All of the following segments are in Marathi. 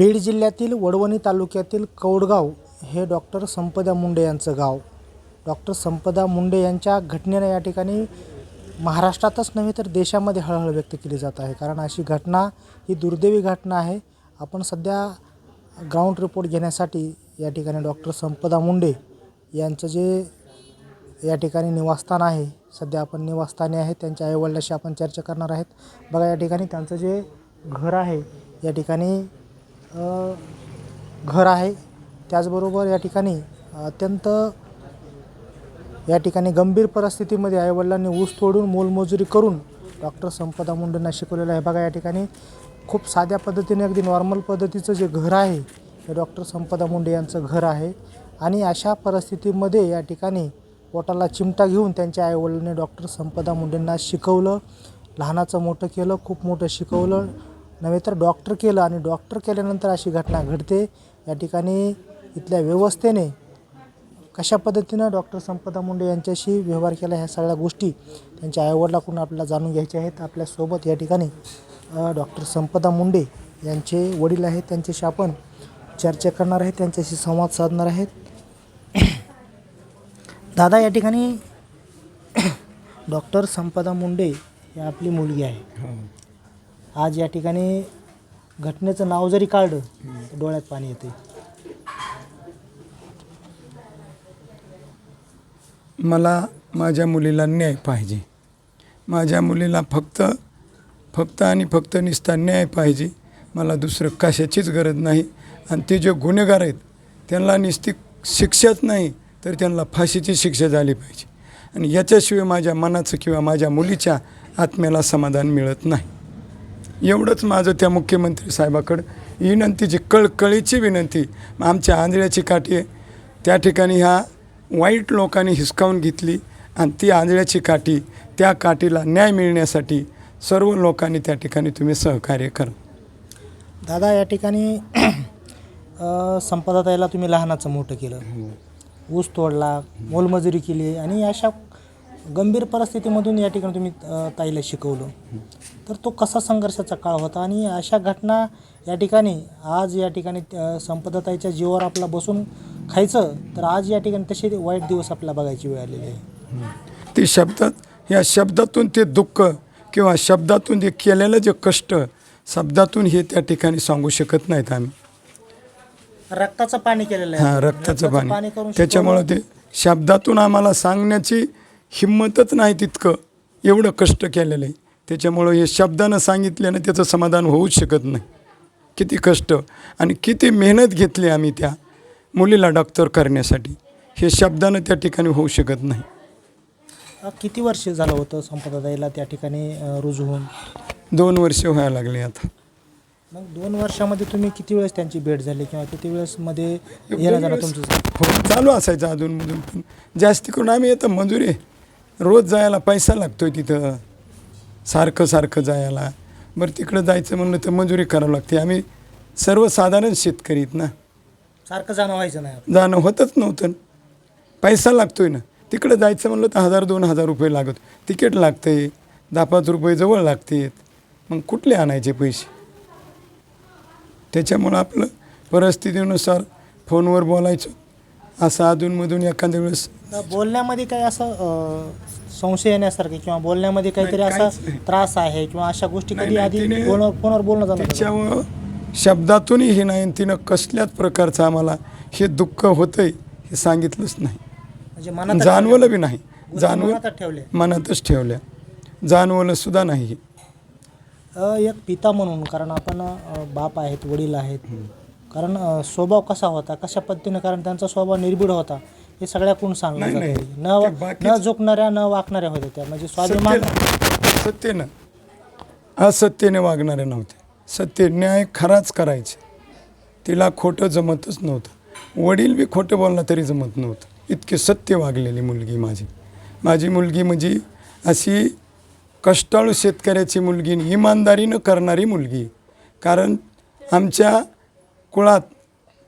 बीड जिल्ह्यातील वडवणी तालुक्यातील कौडगाव हे डॉक्टर संपदा मुंडे यांचं गाव. डॉक्टर संपदा मुंडे यांच्या घटनेनं या ठिकाणी महाराष्ट्रातच नव्हे तर देशामध्ये हळहळ व्यक्त केली जात आहे. कारण अशी घटना ही दुर्दैवी घटना आहे. आपण सध्या ग्राउंड रिपोर्ट घेण्यासाठी या ठिकाणी डॉक्टर संपदा मुंडे यांचं जे या ठिकाणी निवासस्थान आहे सध्या आपण निवासस्थानी आहे त्यांच्या आईवडिलाशी आपण चर्चा करणार आहेत. बघा या ठिकाणी त्यांचं जे घर आहे या ठिकाणी घर आहे. त्याचबरोबर या ठिकाणी अत्यंत या ठिकाणी गंभीर परिस्थितीमध्ये आईवडिलांनी ऊस तोडून मोलमजुरी करून डॉक्टर संपदा मुंडेंना शिकवलेलं आहे. बघा या ठिकाणी खूप साध्या पद्धतीने अगदी नॉर्मल पद्धतीचं जे घर आहे हे डॉक्टर संपदा मुंडे यांचं घर आहे. आणि अशा परिस्थितीमध्ये या ठिकाणी पोटाला चिमटा घेऊन त्यांच्या आईवडिलांनी डॉक्टर संपदा मुंडेंना शिकवलं. लहानाचं मोठं केलं खूप मोठं शिकवलं. नव्हे तर डॉक्टर केलं आणि डॉक्टर केल्यानंतर अशी घटना घडते. या ठिकाणी इथल्या व्यवस्थेने कशा पद्धतीनं डॉक्टर संपदा मुंडे यांच्याशी व्यवहार केला ह्या सगळ्या गोष्टी त्यांच्या आईवडिलाकडून आपल्याला जाणून घ्यायच्या आहेत. आपल्यासोबत या ठिकाणी डॉक्टर संपदा मुंडे यांचे वडील आहेत. त्यांच्याशी आपण चर्चा करणार आहेत त्यांच्याशी संवाद साधणार आहेत. दादा या ठिकाणी डॉक्टर संपदा मुंडे ही आपली मुलगी आहे. हो. आज या ठिकाणी घटनेचं नाव जरी काढलं तर डोळ्यात पाणी येते. मला माझ्या मुलीला न्याय पाहिजे. माझ्या मुलीला फक्त फक्त आणि फक्त निस्ता न्याय पाहिजे. मला दुसरं कशाचीच गरज नाही. आणि ते जे गुन्हेगार आहेत त्यांना निस्ती शिक्षाच नाही तर त्यांना फाशीची शिक्षा झाली पाहिजे. आणि याच्याशिवाय माझ्या मनाचं किंवा माझ्या मुलीच्या आत्म्याला समाधान मिळत नाही. एवढंच माझं त्या मुख्यमंत्री साहेबाकडं. विनंतीची कळकळीची विनंती. आमच्या आंधळ्याची काठी आहे. त्या ठिकाणी ह्या वाईट लोकांनी हिसकावून घेतली आणि ती आंधळ्याची काठी त्या काठीला न्याय मिळण्यासाठी सर्व लोकांनी त्या ठिकाणी तुम्ही सहकार्य करा. दादा या ठिकाणी संपदाताईला तुम्ही लहानाचं मोठं केलं. ऊस तोडला मोलमजुरी केली आणि अशा गंभीर परिस्थितीमधून या ठिकाणी तुम्ही ताईला शिकवलं. तर तो कसा संघर्षाचा काळ होता आणि अशा घटना या ठिकाणी आज या ठिकाणी संपदाताईच्या जीवावर आपला बसून खायचं तर आज या ठिकाणी तसे वाईट दिवस आपल्याला बघायची वेळ आलेली आहे. ते शब्दात या शब्दातून ते दुःख किंवा शब्दातून ते केलेलं जे कष्ट शब्दातून हे त्या ठिकाणी सांगू शकत नाहीत आम्ही. रक्ताचं पाणी केलेलं आहे. हां. रक्ताचं पाणी. करून त्याच्यामुळं ते शब्दातून आम्हाला सांगण्याची हिंमतच नाही तितकं. एवढं कष्ट केलेलं आहे. त्याच्यामुळं हे शब्दानं सांगितल्यानं त्याचं समाधान होऊच शकत नाही. किती कष्ट आणि किती मेहनत घेतली आम्ही त्या मुलीला डॉक्टर करण्यासाठी. हे शब्दानं त्या ठिकाणी होऊ शकत नाही. किती वर्ष झालं होतं संपदाताईला त्या ठिकाणी रुजू होऊन? दोन वर्ष व्हायला लागले आता. मग दोन वर्षामध्ये तुम्ही किती वेळेस त्यांची भेट झाली किंवा किती वेळेस मध्ये येणं तुमचं? हो चालू असायचं अधूनमधून पण. जास्ती करून आम्ही येतं मजुरी. रोज जायला पैसा लागतोय तिथं. सारखं सारखं जायला. बरं तिकडं जायचं म्हणलं तर मजुरी करावं लागते. आम्ही सर्वसाधारण शेतकरी आहेत ना. सारखं जाणं व्हायचं नाही जाणं होतच नव्हतं. पैसा लागतोय ना. तिकडं जायचं म्हणलं तर हजार दोन हजार रुपये लागत. तिकीट लागतंय. दहा पाच रुपये जवळ लागतात. मग कुठले आणायचे पैसे? त्याच्यामुळं आपलं परिस्थितीनुसार फोनवर बोलायचं. असं अधूनमधून एखाद्या वेळेस बोलण्यामध्ये काही असं अ, संशय येण्यासारखे किंवा बोलण्यामध्ये काहीतरी नाही, असा काहीच नाही. त्रास आहे किंवा अशा गोष्टी नाही, कधी नाही, आधी तिने- फोनवर फोनवर बोलणं झालं का? त्याच्यामुळं शब्दातूनही हे नाही आणि तिनं कसल्याच प्रकारचं आम्हाला हे दुःख होतंय हे सांगितलंच नाही. म्हणजे मनात जाणवलं बी नाही. जाणवलं मनातच ठेवले मनातच ठेवल्या. जाणवलं सुद्धा नाही. अ, एक पिता म्हणून कारण आपण अ, बाप आहेत वडील आहेत. कारण स्वभाव कसा होता कशा पद्धतीनं कारण त्यांचा स्वभाव निर्भीड होता हे सगळ्याकडून सांगलं नाही, नाही. ते न बाकीच- न झुकणाऱ्या न वाकणाऱ्या होत्या त्या. म्हणजे स्वाभिमान सत्य सत्यनं. असत्यने वागणारे नव्हते. सत्य न्याय खराच करायचे. तिला खोटं जमतच नव्हतं. वडील बी खोटं बोलला तरी जमत नव्हतं. इतके सत्य वागलेली मुलगी माझी. माझी मुलगी म्हणजे अशी कष्टाळू शेतकऱ्याची मुलगी आणि इमानदारीनं करणारी मुलगी. कारण आमच्या कुळात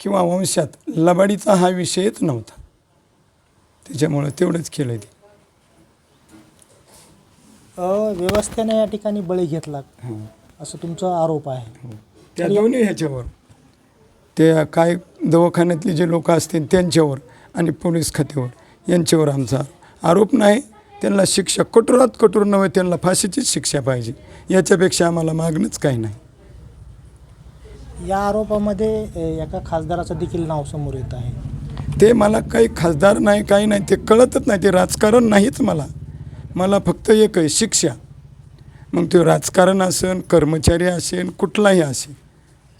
किंवा वंशात लबाडीचा हा विषयच नव्हता. त्याच्यामुळं तेवढंच केलं ते. व्यवस्थेने या ठिकाणी बळी घेतला. असं तुमचा आरोप आहे. त्या दोन्ही ह्याच्यावर. ते काय दवाखान्यातले जे लोक असतील त्यांच्यावर आणि पोलीस खात्यावर यांच्यावर आमचा आरोप नाही. त्यांना शिक्षा कठोरात कठोर नव्हे त्यांना फाशीचीच शिक्षा पाहिजे. याच्यापेक्षा आम्हाला मागणंच काही नाही. या आरोपामध्ये एका खासदाराचं देखील नाव समोर येत आहे. ते मला काही खासदार नाही काही नाही ते कळतच नाही ते राजकारण नाहीच मला. मला फक्त एक आहे शिक्षा. मग ते राजकारण असेल कर्मचारी असेल कुठलाही असेल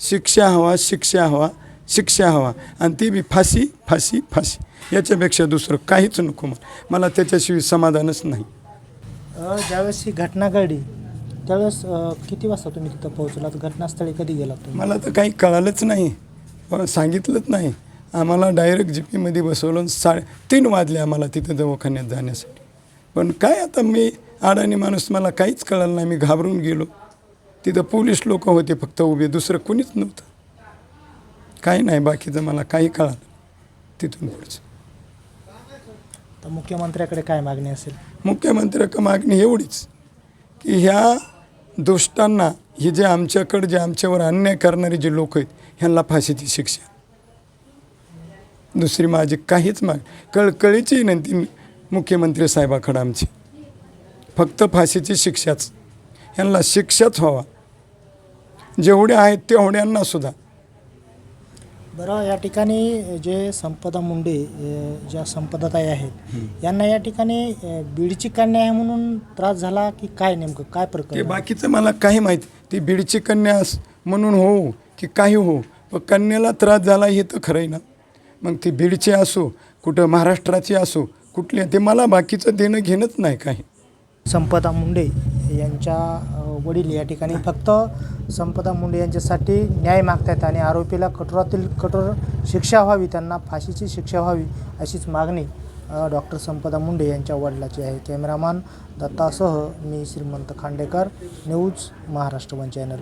शिक्षा हवा शिक्षा हवा शिक्षा हवा. आणि ती बी फाशी फाशी फाशी. याच्यापेक्षा दुसरं काहीच नको मला. मला त्याच्याशिवाय समाधानच नाही. ज्यावेळेस ही घटना घडली त्यावेळेस अ, किती वाजता तुम्ही तिथं पोहोचलात? घटनास्थळी कधी गेलात तुम्ही? मला तर काही कळालंच नाही. पण सांगितलंच नाही. आम्हाला डायरेक्ट जी पीमध्ये बसवलं साडे तीन वाजले आम्हाला तिथं दवाखान्यात जाण्यासाठी. पण काय आता मी अडाणी माणूस मला काहीच कळलं नाही. मी घाबरून गेलो. तिथं पोलीस लोक होते फक्त उभे दुसरं कोणीच नव्हतं. काही नाही बाकीचं मला काही कळालं तिथून पुढचं. तर मुख्यमंत्र्याकडे काय मागणी असेल? मुख्यमंत्र्याकडे मागणी एवढीच की ह्या दुष्टांना हे जे आमच्याकडे जे आमच्यावर अन्याय करणारे जे लोक आहेत ह्यांना फाशीची शिक्षा. दुसरी माझी काहीच माग कळकळीची विनंती मुख्यमंत्री साहेबाकडं आमची. फक्त फाशीची शिक्षाच. ह्यांना शिक्षाच व्हावा. जेवढे आहेत तेवढ्यांना सुद्धा. बरं या ठिकाणी जे संपदा मुंडे अ, ज्या संपदाताई आहेत यांना या ठिकाणी अ, बीडची कन्या आहे म्हणून त्रास झाला की काय नेमकं काय ते प्रकरण बाकीचं मला काही माहिती ती बीडची कन्या अस म्हणून हो की काही हो पण कन्याला त्रास झाला हे तर खरं आहे ना. मग ती बीडची असो कुठं महाराष्ट्राची असो कुठली ते मला बाकीचं देणं घेणंच नाही काही. संपदा मुंडे यांच्या वडील या ठिकाणी फक्त संपदा मुंडे यांच्यासाठी न्याय मागतायत आणि आरोपीला कठोरातील कठोर शिक्षा व्हावी त्यांना फाशीची शिक्षा व्हावी अशीच मागणी डॉक्टर संपदा मुंडे यांच्या वडिलाची आहे. कॅमेरामॅन दत्तासह मी Shrimant Khandekar news Maharashtra one channel.